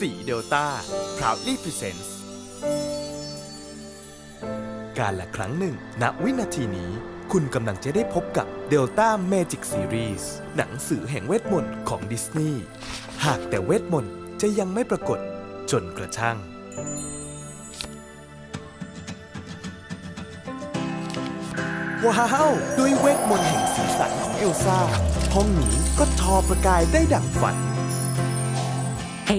สีเดลต้า proudly presents การละครั้งหนึ่ง ณ วินาทีนี้ คุณกำลังจะได้พบกับ Delta Magic Series หนังสือแห่งเวทมนต์ของดิสนีย์ หากแต่เวทมนต์จะยังไม่ปรากฏจนกระทั่ง ว้าว ด้วยเวทมนต์แห่งสีสันของเอลซ่า ห้องนี้ก็ทอประกายได้ดังฝันให้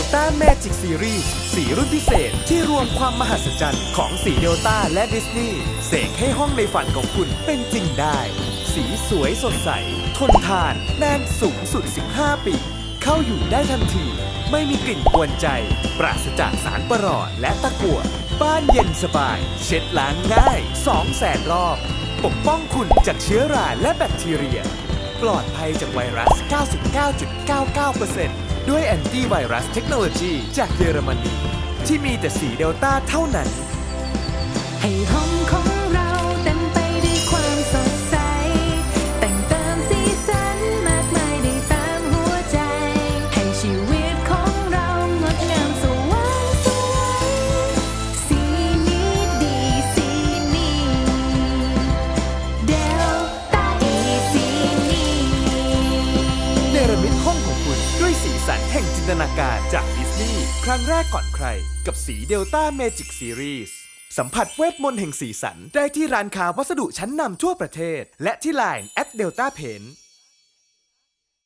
Delta Magic Series สีรุ่นพิเศษที่รวมความมหัศจรรย์ของสีเดลต้าและดิสนีย์เสกให้ห้องในฝันของคุณเป็นจริงได้ สีสวยสดใส ทนทานนานสูงสุด 15 ปี เข้าอยู่ได้ทันที ไม่มีกลิ่นกวนใจ ปราศจากสารประหลอดและตะกั่วบ้านเย็นสบาย เช็ดล้างง่าย2แสนรอบ ปกป้องคุณจากเชื้อราและแบคทีเรีย ปลอดภัยจากไวรัส 99.99% ด้วยแอนตี้ไวรัสเทคโนโลยีจากเยอรมนีที่มีแต่สีเดลต้าเท่านั้น ให้ห้องของ จาการจากดิสนีย์ครั้งแรกก่อนใคร กับสีเดลต้าเมจิกซีรีส์สัมผัสเวทมนต์แห่งสีสัน ได้ที่ร้านค้าวัสดุชั้นนำทั่วประเทศ และที่ Line at Delta Paint